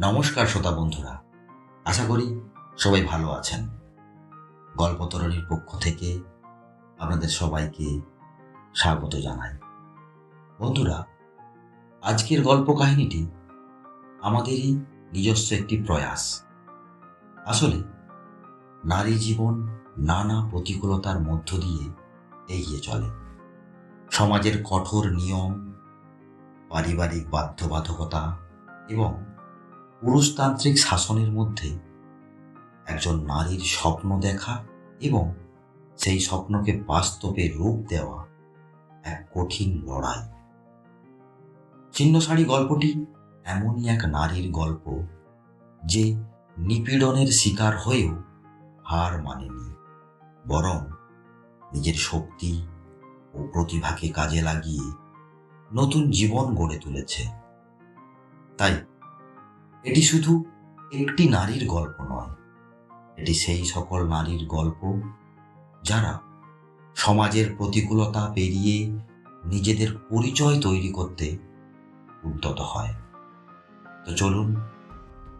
নমস্কার শ্রোতা বন্ধুরা। আশা করি সবাই ভালো আছেন। গল্পতরণীর পক্ষ থেকে আপনাদের সবাইকে স্বাগত জানাই। বন্ধুরা, আজকের গল্প কাহিনীটি আমাদেরই নিজস্ব একটি প্রয়াস। আসলে, নারী জীবন নানা প্রতিকূলতার মধ্য দিয়ে এগিয়ে চলে। সমাজের কঠোর নিয়ম, পারিবারিক বাধ্যবাধকতা এবং পুরুষতান্ত্রিক শাসনের মধ্যে একজন নারীর স্বপ্ন দেখা এবং সেই স্বপ্নকে বাস্তবে রূপ দেওয়া এক কঠিন লড়াই। চিহ্নশাড়ি গল্পটি এমনই এক নারীর গল্প যে নিপীড়নের শিকার হয়েও হার মানেনি, বরং নিজের শক্তি ও প্রতিভাকে কাজে লাগিয়ে নতুন জীবন গড়ে তুলেছে। তাই এটি শুধু একটি নারীর গল্প নয়, এটি সেই সকল নারীর গল্প যারা সমাজের প্রতিকূলতা পেরিয়ে নিজেদের পরিচয় তৈরি করতে উদ্যত হয়। তো চলুন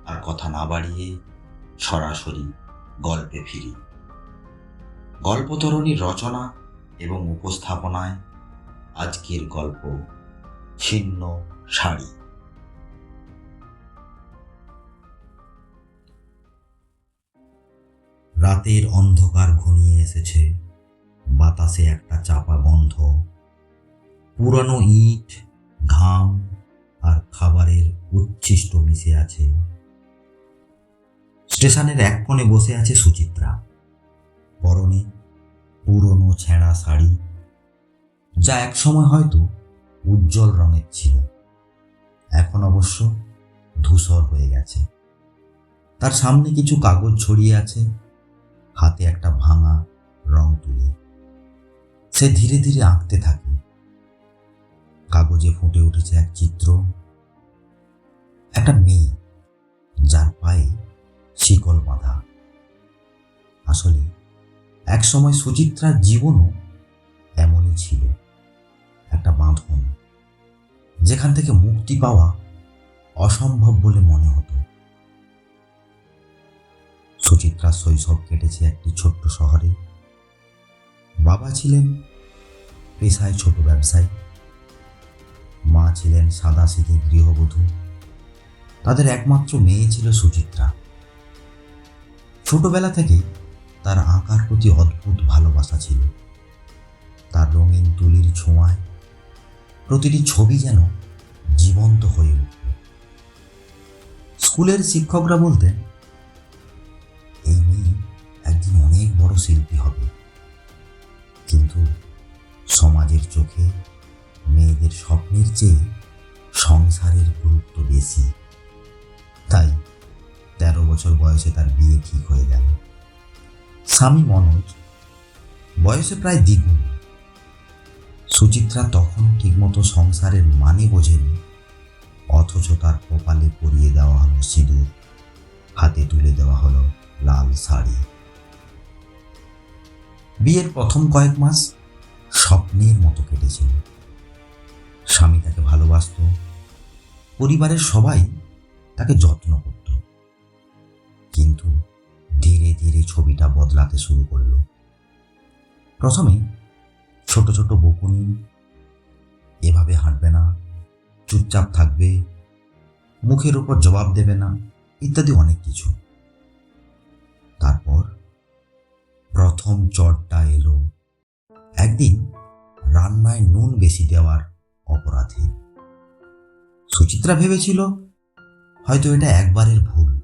আর কথা না বাড়িয়ে সরাসরি গল্পে ফিরি। গল্পতরণীর রচনা এবং উপস্থাপনায় আজকের গল্প ছিন্ন শাড়ি। রাতের অন্ধকার ঘনিয়ে এসেছে। বাতাসে একটা চাপা গন্ধ। পুরনো ইট, ঘাম আর খাবারের উচ্ছিষ্ট মিশে আছে। স্টেশনের এক কোণে বসে আছে সুচিত্রা। পরনে পুরনো ছেঁড়া শাড়ি, যা একসময় হয়তো উজ্জ্বল রঙের ছিল। এখন অবশ্য ধূসর হয়ে গেছে। তার সামনে কিছু কাগজ ছড়িয়ে আছে। হাতে একটা ভাঙা রং তুলি। সে ধীরে ধীরে আঁকতে থাকে। কাগজে ফুটে উঠেছে এক চিত্র। একটা মেয়ে, যার পায়ে শিকল বাঁধা। আসলে একসময় সুচিত্রার জীবনও এমনই ছিল। একটা বাঁধন, যেখান থেকে মুক্তি পাওয়া অসম্ভব বলে মনে হতো। সুচিত্রার শৈশব কেটেছে একটি ছোট্ট শহরে। বাবা ছিলেন পেশায় ছোট ব্যবসায়ী। মা ছিলেন সাদা সিধে গৃহবধূ। তাদের একমাত্র মেয়ে ছিল সুচিত্রা। ছোটবেলা থেকেই তার আঁকার প্রতি অদ্ভুত ভালোবাসা ছিল। তার রঙিন তুলির ছোঁয়ায় প্রতিটি ছবি যেন জীবন্ত হয়ে উঠল। স্কুলের শিক্ষকরা বলতেন মেয়েদের স্বপ্নের চেয়ে সংসারের গুরুত্ব বেশি। তাই তেরো বছর বয়সে তার বিয়ে ঠিক হয়ে গেল। স্বামী মনোজ বয়সে প্রায় দ্বিগুণ। সুচিত্রা তখন ঠিকমতো সংসারের মানে বোঝেনি, অথচ তার কপালে পরিয়ে দেওয়া হলো সিঁদুর, হাতে তুলে দেওয়া হলো লাল শাড়ি। বিয়ের প্রথম কয়েক মাস স্বপ্নের মতো কেটেছিল। স্বামী তাকে ভালোবাসত। পরিবারের সবাই তাকে যত্ন করত। কিন্তু ধীরে ধীরে ছবিটা বদলাতে শুরু করল। প্রথমে ছোট ছোট বকুনি, এভাবে হাঁটবে না, চুপচাপ থাকবে, মুখের উপর জবাব দেবে না, ইত্যাদি অনেক কিছু। তারপর প্রথম চটটা এলো। একদিন রান্নায় নুন বেশি দেওয়ার অপরাধে। সুচিত্রা ভেবেছিল, হয়তো এটা একবারের ভুল।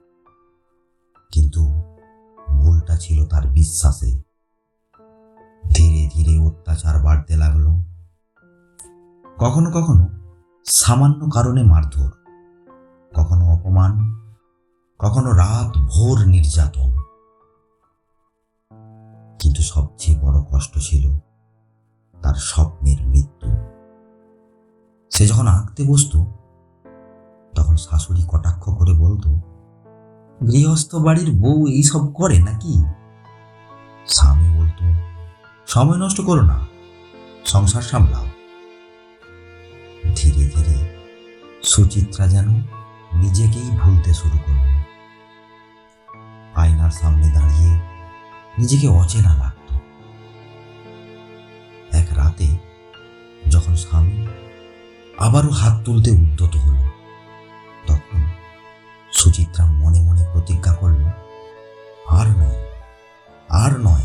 কিন্তু ভুলটা ছিল তার বিশ্বাসে। ধীরে ধীরে অত্যাচার বাড়তে লাগল। কখনো কখনো সামান্য কারণে মারধর, কখনো অপমান, কখনো রাত ভোর নির্যাতন। কিন্তু সবচেয়ে বড় কষ্ট ছিল তার স্বপ্নের মৃত্যু। সে যখন আঁকতে বসত, তখন শাশুড়ি কটাক্ষ করে বলতো, গৃহস্থ বাড়ির বউ এইসব করে নাকি? স্বামী বলতো, সময় নষ্ট করো না, সংসার সামলাও। ধীরে ধীরে সুচিত্রা যেন নিজেকেই ভুলতে শুরু করল। আয়নার সামনে দাঁড়িয়ে নিজেকে অচেনা লাগত। এক রাতে যখন স্বামী আবারও হাত তুলতে উদ্যত হল। তখন সুচিত্রা মনে মনে প্রতিজ্ঞা করল, আর নয় আর নয়।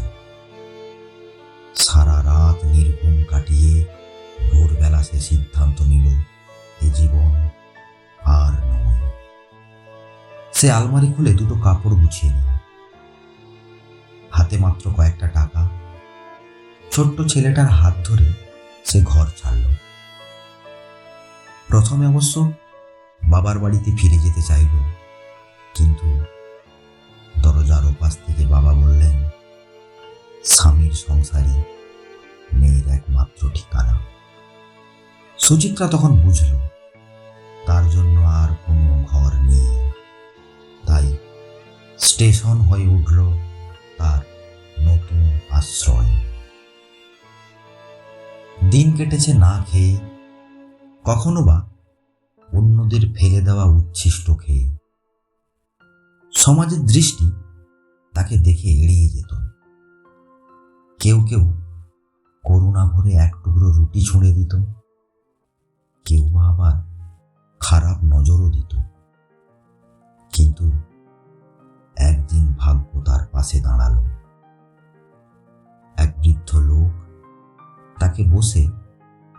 সারা রাত নির্ঘুম কাটিয়ে ভোরবেলা সে সিদ্ধান্ত নিল, এ জীবন আর নয়। সে আলমারি খুলে দুটো কাপড় গুছিয়ে নিল। হাতে মাত্র কয়েকটা টাকা। ছোট্ট ছেলেটার হাত ধরে সে ঘর ছাড়ল। প্রথমে অবশ্য বাবার বাড়িতে ফিরে যেতে চাইল কিন্তু দরজার ওপাশ থেকে বাবা বললেন, স্বামীর সংসারই মেয়ের একমাত্র ঠিকানা। সুচিত্রা তখন বুঝল, তার জন্য আর কোনো ঘর নেই। তাই স্টেশন হয়ে উঠল তার নতুন আশ্রয়। দিন কেটেছে না খেয়ে কখনো বা অন্যদের ফেলে দেওয়া উচ্ছিষ্ট খেয়ে সমাজের দৃষ্টি তাকে দেখে এড়িয়ে যেত। কেউ কেউ করুণা ভরে এক টুকরো রুটি ছুঁড়ে দিত। কেউ বা আবার খারাপ নজরও দিত। কিন্তু একদিন ভাগ্য তার পাশে দাঁড়াল। এক বৃদ্ধ লোক তাকে বসে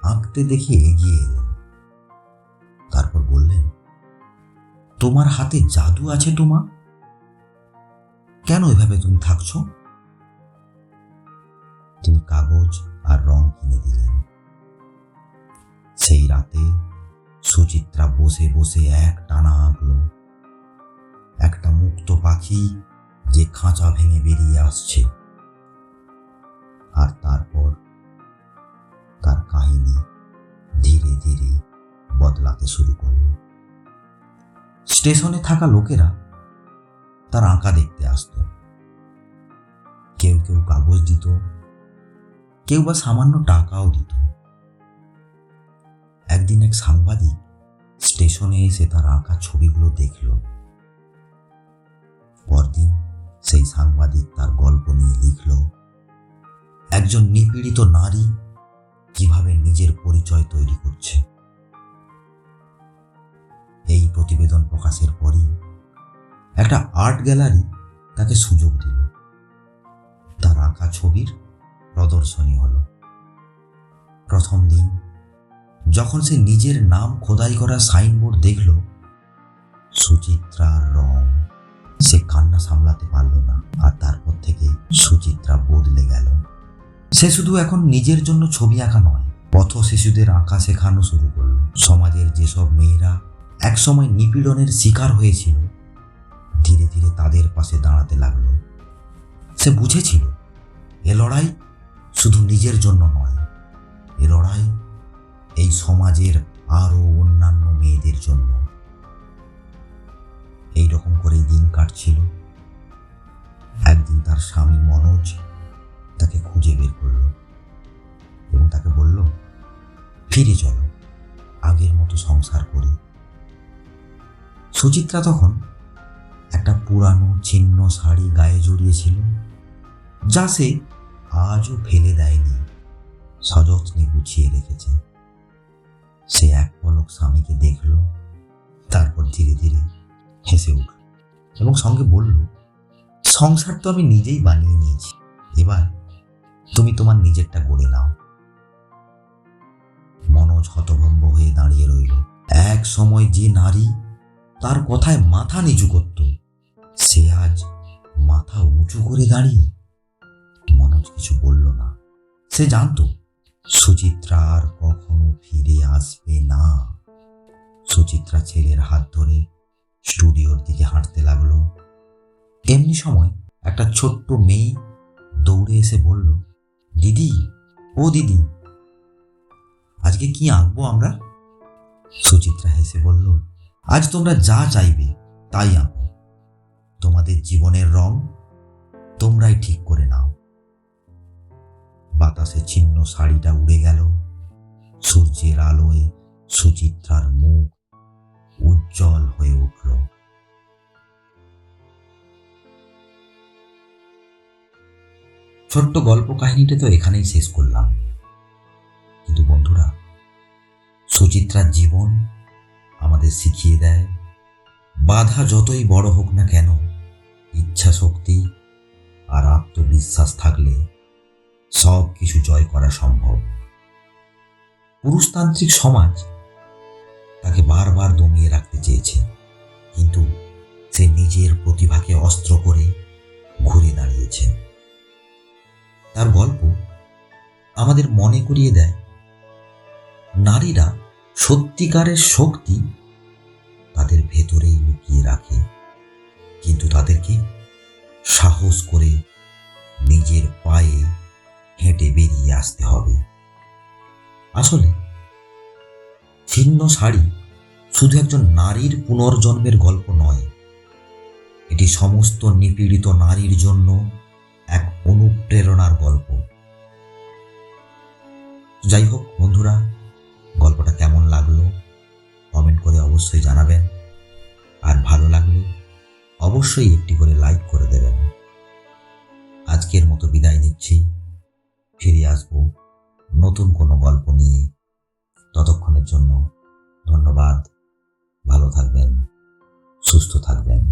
আঁকতে দেখে এগিয়ে এলেন তারপর বললেন, তোমার হাতে জাদু আছে তোমা? কেন এভাবে তুমি থাকছো? তিনি কাগজ আর রং কিনে দিলেন। সেই রাতে সুচিত্রা বসে বসে এক টানা আঁকল। একটা মুক্ত পাখি যে খাঁচা ভেঙে বেরিয়ে আসছে। আর তারপর তার কাহিনী ধীরে ধীরে বদলাতে শুরু করল। স্টেশনে থাকা লোকেরা তার আঁকা দেখতে আসতো। কেউ কেউ কাগজ দিত, কেউ বা সামান্য টাকাও দিত। একদিন এক সাংবাদিক স্টেশনে এসে তার আঁকা ছবিগুলো দেখল। পরদিন সেই সাংবাদিক তার গল্প নিয়ে লিখল, একজন নিপীড়িত নারী কীভাবে নিজের পরিচয় তৈরি করছে? এই প্রতিবেদন প্রকাশের পরই একটা আর্ট গ্যালারি তাকে সুযোগ দিল। তার আঁকা ছবির প্রদর্শনী হল। প্রথম দিন যখন সে নিজের নাম খোদাই করা সাইনবোর্ড দেখল, সুচিত্রার রং সে কান্না সামলাতে পারল না আর তারপর থেকে সুচিত্রা বদলে গেল। সে শুধু এখন নিজের জন্য ছবি আঁকা নয় পথ শিশুদের আঁকা শেখানো শুরু করল। সমাজের যেসব মেয়েরা একসময় নিপীড়নের শিকার হয়েছিল। ধীরে ধীরে তাদের পাশে দাঁড়াতে লাগল। সে বুঝেছিল, এ লড়াই শুধু নিজের জন্য নয়, এ লড়াই এই সমাজের আরও অন্যান্য মেয়েদের জন্য। এই রকম করেই দিন কাটছিল। একদিন তার স্বামী মনোজ তাকে খুঁজে বের করল এবং তাকে বলল, ফিরে চলো, আগের মতো সংসার করি। সুচিত্রা তখন একটা পুরানো ছিন্ন শাড়ি গায়ে জড়িয়েছিল, যা সে আজও ফেলে দেয়নি, সযত্নে গুছিয়ে রেখেছে। সে এক পলক স্বামীকে দেখল, তারপর ধীরে ধীরে হেসে উঠল এবং সঙ্গে বলল, সংসার তো আমি নিজেই বানিয়ে নিয়েছি, এবার তুমি তোমার নিজেরটা গড়ে নাও। মনোজ হতভম্ব হয়ে দাঁড়িয়ে রইল। এক সময় যে নারী তার কথায় মাথা নিচু করত। সে আজ মাথা উঁচু করে দাঁড়িয়ে মনোজ কিছু বলল না। সে জানতো, সুচিত্রা আর কখনো ফিরে আসবে না। সুচিত্রা ছেলের হাত ধরে স্টুডিওর দিকে হাঁটতে লাগল। এমনি সময় একটা ছোট্ট মেয়ে দৌড়ে এসে বলল, দিদি, ও দিদি, আজকে কি আঁকবো আমরা? সুচিত্রা হেসে বলল আজ তোমরা যা চাইবে, তাই আঁকো। তোমাদের জীবনের রং তোমরাই ঠিক করে নাও। বাতাসে ছিন্ন শাড়িটা উড়ে গেল। সূর্যের আলোয় সুচিত্রার মুখ উজ্জ্বল হয়ে উঠল। ছোট্ট গল্প কাহিনীটা তো এখানেই শেষ করলাম। কিন্তু বন্ধুরা, সুচিত্রার জীবন আমাদের শিখিয়ে দেয়। বাধা যতই বড় হোক না কেন ইচ্ছা শক্তি আর আত্মবিশ্বাস থাকলে সব কিছু জয় করা সম্ভব। পুরুষতান্ত্রিক সমাজ তাকে বারবার দমিয়ে রাখতে চেয়েছে, কিন্তু সে নিজের প্রতিভাকে অস্ত্র করে ঘুরে দাঁড়িয়েছে। তার গল্প আমাদের মনে করিয়ে দেয়, নারীরা সত্যিকারের শক্তি তাদের ভেতরেই লুকিয়ে রাখে। কিন্তু তাদেরকে সাহস করে নিজের পায়ে হেঁটে বেরিয়ে আসতে হবে। আসলে ছিন্ন শাড়ি শুধু একজন নারীর পুনর্জন্মের গল্প নয়, এটি সমস্ত নিপীড়িত নারীর জন্য এক অনুপ্রেরণার গল্প। যাই হোক, বন্ধুরা গল্পটা কেমন লাগল কমেন্ট করে অবশ্যই জানাবেন। আর ভালো লাগলে অবশ্যই একটি করে লাইক করে দেবেন। আজকের মতো বিদায় নিচ্ছি। ফিরে আসব নতুন কোনো গল্প নিয়ে ততক্ষণের জন্য ধন্যবাদ। ভালো থাকবেন, সুস্থ থাকবেন।